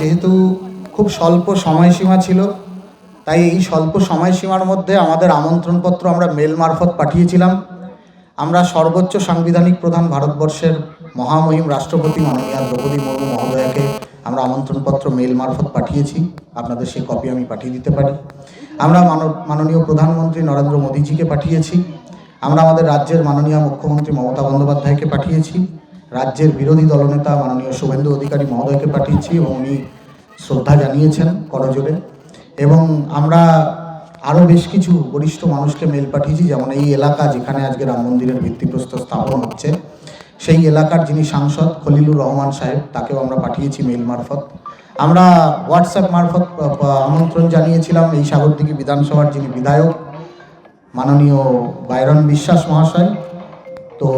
যেহেতু খুব স্বল্প সময়সীমা ছিল, তাই এই স্বল্প সময়সীমার মধ্যে আমাদের আমন্ত্রণপত্র আমরা মেল মারফত পাঠিয়েছিলাম। আমরা সর্বোচ্চ সাংবিধানিক প্রধান ভারতবর্ষের মহামহিম রাষ্ট্রপতি মাননীয় দ্রৌপদী মুর্মু মহোদয়াকে আমরা আমন্ত্রণপত্র মেল মারফত পাঠিয়েছি। আপনাদের সেই কপি আমি পাঠিয়ে দিতে পারি। আমরা মাননীয় প্রধানমন্ত্রী নরেন্দ্র মোদীজিকে পাঠিয়েছি। আমরা আমাদের রাজ্যের মাননীয় মুখ্যমন্ত্রী মমতা বন্দ্যোপাধ্যায়কে পাঠিয়েছি। রাজ্যের বিরোধী দলনেতা মাননীয় শুভেন্দু অধিকারী মহোদয়কে পাঠিয়েছি এবং উনি শ্রদ্ধা জানিয়েছেন করজোরে এবং আমরা আরও বেশ কিছু বরিষ্ঠ মানুষকে মেল পাঠিয়েছি, যেমন এই এলাকা যেখানে আজকে রাম মন্দিরের ভিত্তিপ্রস্তর স্থাপন হচ্ছে, সেই এলাকার যিনি সাংসদ খলিলুর রহমান সাহেব, তাকেও আমরা পাঠিয়েছি মেল মারফত। আমরা হোয়াটসঅ্যাপ মারফত আমন্ত্রণ জানিয়েছিলাম এই সাগরদিঘি বিধানসভার যিনি বিধায়ক, মাননীয় বাইরন বিশ্বাস মহাশয়। তো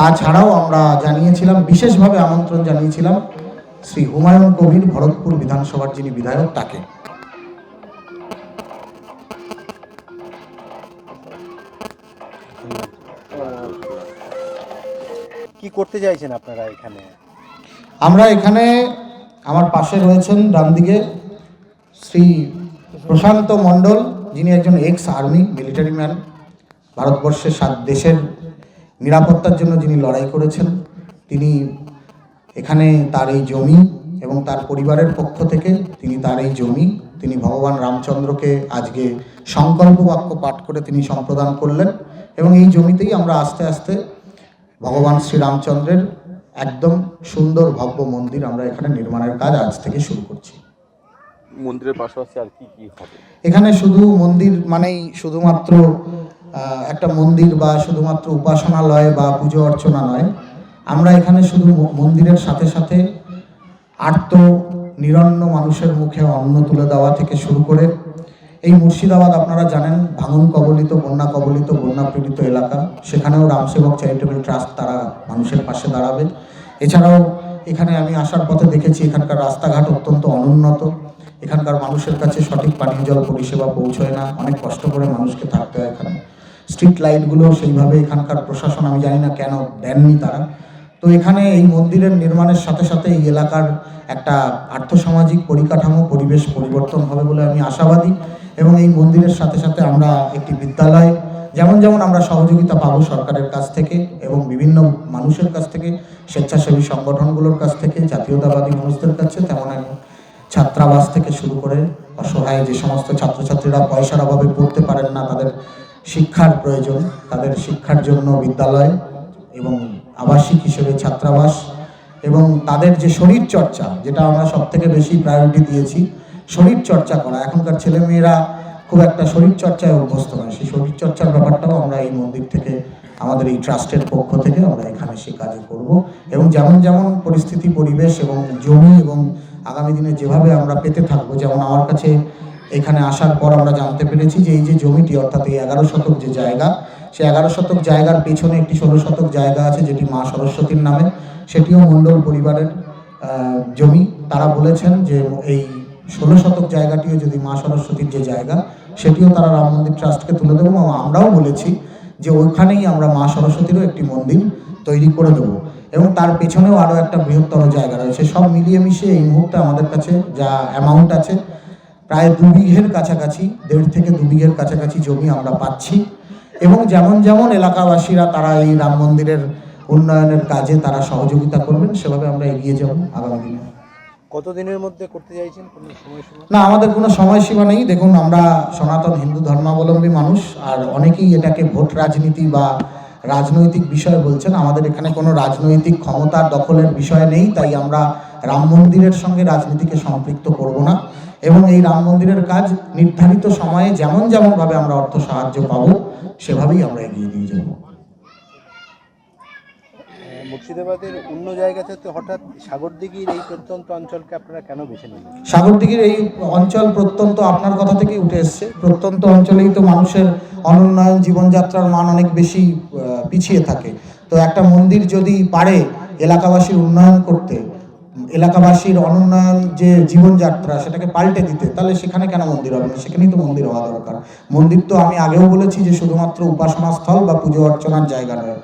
তাছাড়াও আমরা জানিয়েছিলাম বিশেষভাবে আমন্ত্রণ জানিয়েছিলাম শ্রী হুমায়ুন কবির ভরতপুর বিধানসভার যিনি বিধায়ক তাকে। কি করতে চাইছেন আপনারা এখানে? আমরা এখানে আমার পাশে রয়েছেন ডান দিকে শ্রী প্রশান্ত মণ্ডল যিনি একজন এক্স আর্মি মিলিটারি ম্যান ভারতবর্ষের সাত দেশের নিরাপত্তার জন্য যিনি লড়াই করেছেন তিনি এখানে তার এই জমি এবং তার পরিবারের পক্ষ থেকে তিনি তার এই জমি তিনি ভগবান রামচন্দ্রকে আজকে সংকল্প বাক্য পাঠ করে তিনি সম্প্রদান করলেন এবং এই জমিতেই আমরা আস্তে আস্তে ভগবান শ্রীরামচন্দ্রের একদম সুন্দর ভব্য মন্দির আমরা এখানে নির্মাণের কাজ আজ থেকে শুরু করছি। মন্দিরের পাশাপাশি আর কি কি হবে? এখানে শুধু মন্দির মানেই শুধুমাত্র একটা মন্দির বা শুধুমাত্র উপাসনালয় বা পুজো অর্চনা নয়, আমরা এখানে শুধু মন্দিরের সাথে সাথে আর্ত নিরন্ন মানুষের মুখে অন্ন তুলে দেওয়া থেকে শুরু করে, এই মুর্শিদাবাদ আপনারা জানেন, ভাঙন কবলিত, বন্যা কবলিত, বন্যা পীড়িত এলাকা। সেখানেও রামসেবক চ্যারিটেবল ট্রাস্ট তারা মানুষের পাশে দাঁড়াবে। এছাড়াও এখানে আমি আসার পথে দেখেছি, এখানকার রাস্তাঘাট অত্যন্ত অনুন্নত। এখানকার মানুষের কাছে সঠিক পানীয় জল পরিষেবা পৌঁছয় না। অনেক কষ্ট করে মানুষকে থাকতে হয় এখানে। স্ট্রিট লাইটগুলো সেইভাবে এখানকার প্রশাসন, আমি জানি না কেন দেননি তারা। তো এখানে এই মন্দিরের নির্মাণের সাথে সাথে এই এলাকার একটা আর্থসামাজিক পরিকাঠামো, পরিবেশ পরিবর্তন হবে বলে আমি আশাবাদী এবং এই মন্দিরের সাথে সাথে আমরা একটি বিদ্যালয়, যেমন যেমন আমরা সহযোগিতা পাবো সরকারের কাছ থেকে এবং বিভিন্ন মানুষের কাছ থেকে, স্বেচ্ছাসেবী সংগঠনগুলোর কাছ থেকে, জাতীয়তাবাদী মানুষদের কাছে, তেমন এক ছাত্রাবাস থেকে শুরু করে অসহায় যে সমস্ত ছাত্রছাত্রীরা পয়সার অভাবে পড়তে পারেন না, তাদের শিক্ষার প্রয়োজন, তাদের শিক্ষার জন্য বিদ্যালয় এবং আবাসিক হিসেবে ছাত্রাবাস এবং তাদের যে শরীর চর্চা, যেটা আমরা সব থেকে বেশি প্রায়োরিটি দিয়েছি, শরীর চর্চা করা। এখনকার ছেলেমেয়েরা খুব একটা শরীর চর্চায় অভ্যস্ত নয়। সেই শরীর চর্চার ব্যাপারটাও আমরা এই মন্দির থেকে, আমাদের এই ট্রাস্টের পক্ষ থেকে আমরা এখানে সে কাজ করব এবং যেমন যেমন পরিস্থিতি, পরিবেশ এবং জমি এবং আগামী দিনে যেভাবে আমরা পেতে থাকব, যেমন আমার কাছে এখানে আসার পর আমরা জানতে পেরেছি যে এই যে জমিটি, অর্থাৎ এই এগারো শতক যে জায়গা সেই এগারো শতক জায়গার পেছনে একটি ষোলো শতক জায়গা আছে, যেটি মা সরস্বতীর নামে। সেটিও মণ্ডল পরিবারের জমি। তারা বলেছেন যে এই ষোলো শতক জায়গাটিও যদি মা সরস্বতীর যে জায়গা, সেটিও তারা রাম মন্দির ট্রাস্টকে তুলে দেবো এবং আমরাও বলেছি যে ওইখানেই আমরা মা সরস্বতীরও একটি মন্দির তৈরি করে দেবো। এবং তার পেছনেও আরও একটা বৃহত্তর জায়গা রয়েছে। সব মিলিয়ে মিশিয়ে এই মুহূর্তে আমাদের কাছে যা অ্যামাউন্ট আছে প্রায় দু বিঘের কাছাকাছি দেড় থেকে দু বিঘের কাছাকাছি জমি আমরা পাচ্ছি। এবং যেমন যেমন এলাকাবাসীরা তারা এই রাম মন্দিরের উন্নয়নের কাজে তারা সহযোগিতা করবেন সেভাবে আমরা এগিয়ে যাব আগামী দিনে। কতদিনের মধ্যে করতে চাইছেন? কোনো সময়সীমা? না আমাদের কোনো সময়সীমা নেই। দেখুন আমরা সনাতন হিন্দু ধর্মাবলম্বী মানুষ আর অনেকেই এটাকে ভোট রাজনীতি বা রাজনৈতিক বিষয় বলছেন, আমাদের এখানে কোনো রাজনৈতিক ক্ষমতার দখলের বিষয় নেই, তাই আমরা রাম মন্দিরের সঙ্গে রাজনীতিকে সম্পৃক্ত করব না। এবং এই রাম মন্দিরের কাজ নির্ধারিত সময়ে যেমন যেমনভাবে আমরা অর্থ সাহায্য পাবো, সেভাবেই আমরা এগিয়ে দিয়ে যাব। মুর্শিদাবাদের অন্য জায়গা থেকে হঠাৎ সাগরদিঘির এই প্রত্যন্ত অঞ্চলকে আপনারা কেন বেছে নিলেন? সাগরদিঘির এই অঞ্চল প্রত্যন্ত আপনার কথা থেকে উঠে এসছে। প্রত্যন্ত অঞ্চলেই তো মানুষের অনুন্নয়ন, জীবনযাত্রার মান অনেক বেশি পিছিয়ে থাকে। তো একটা মন্দির যদি পারে এলাকাবাসীর উন্নয়ন করতে, এলাকাবাসীর অনুন্নয়ন যে জীবনযাত্রা, সেটাকে পাল্টে দিতে, তাহলে সেখানে কেন মন্দির হবে না? সেখানেই তো মন্দির হওয়া দরকার। মন্দির তো আমি আগেও বলেছি যে শুধুমাত্র উপাসনা স্থল বা পুজো অর্চনার জায়গা নয়।